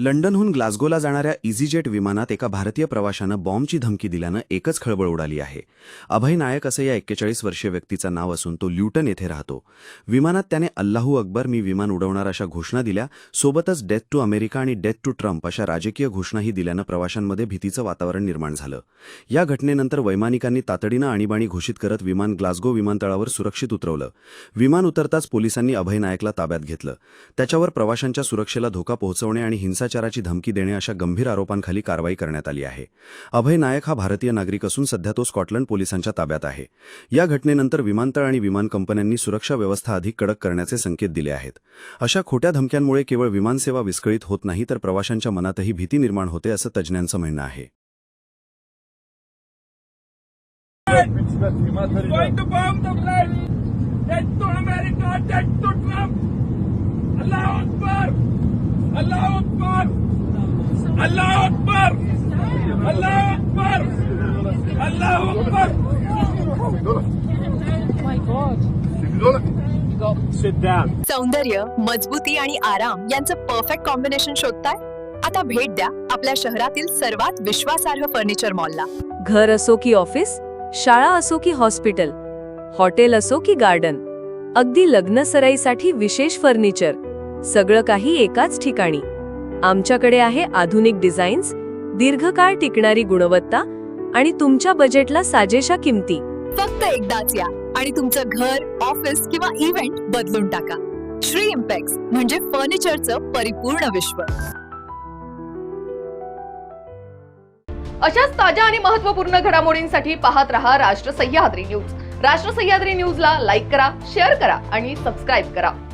लंडनहून ग्लासगोला जाणाऱ्या इझीजेट विमानात एका भारतीय प्रवाशानं बॉम्बची धमकी दिल्यानं एकच खळबळ उडाली आहे. अभय नायक असं या एक्केचाळीस वर्षीय व्यक्तीचं नाव असून तो ल्युटन येथे राहतो. विमानात त्याने अल्लाहू अकबर मी विमान उडवणार अशा घोषणा दिल्या. सोबतच डेथ टू अमेरिका आणि डेथ टू ट्रम्प अशा राजकीय घोषणाही दिल्यानं प्रवाशांमध्ये भीतीचं वातावरण निर्माण झालं. या घटनेनंतर वैमानिकांनी तातडीनं आणीबाणी घोषित करत विमान ग्लासगो विमानतळावर सुरक्षित उतरवलं. विमान उतरताच पोलिसांनी अभय नायकला ताब्यात घेतलं. त्याच्यावर प्रवाशांच्या सुरक्षेला धोका पोहोचवणे आणि हिंसा हिंसाचाराची धमकी देणे अशा गंभीर आरोपांखाली कारवाई करण्यात आली आहे अभय नायक हा भारतीय नागरिक असून सध्या तो स्कॉटलंड पोलिसांच्या ताब्यात आहे या घटनेनंतर विमानतळ आणि विमान कंपन्यांनी सुरक्षा व्यवस्था अधिक कडक करण्याचे संकेत दिले आहेत अशा खोट्या धमक्यांमुळे केवळ विमानसेवा विस्कळीत होत नाही तर प्रवाशांच्या मनातही भीती निर्माण होते असं तज्ज्ञांचं म्हणणं आहे going to bomb the place. Death to America, death to Trump. सौंदर्य मजबूती आणि आराम यांचं परफेक्ट कॉम्बिनेशन शोधताय? आता भेट द्या आपल्या शहरातील सर्वात विश्वासार्ह फर्निचर मॉलला घर असो की ऑफिस शाळा असो की हॉस्पिटल हॉटेल असो की गार्डन अगदी लग्न सराईसाठी विशेष फर्निचर सगळं काही एकाच ठिकाणी. आमच्याकडे आहे आधुनिक डिझाईन्स दीर्घकाळ टिकणारी गुणवत्ता आणि तुमच्या बजेटला साजेशा किमती. फक्त एकदाच या आणि तुमचं घर ऑफिस किंवा इव्हेंट बदलून टाका. श्री इम्पॅक्स म्हणजे फर्निचरचं परिपूर्ण विश्व. अशाच ताज्या आणि महत्त्वपूर्ण घडामोडींसाठी पाहत रहा राष्ट्र सह्याद्री न्यूज. राष्ट्र सह्याद्री न्यूजला लाईक करा शेअर करा आणि सबस्क्राईब करा.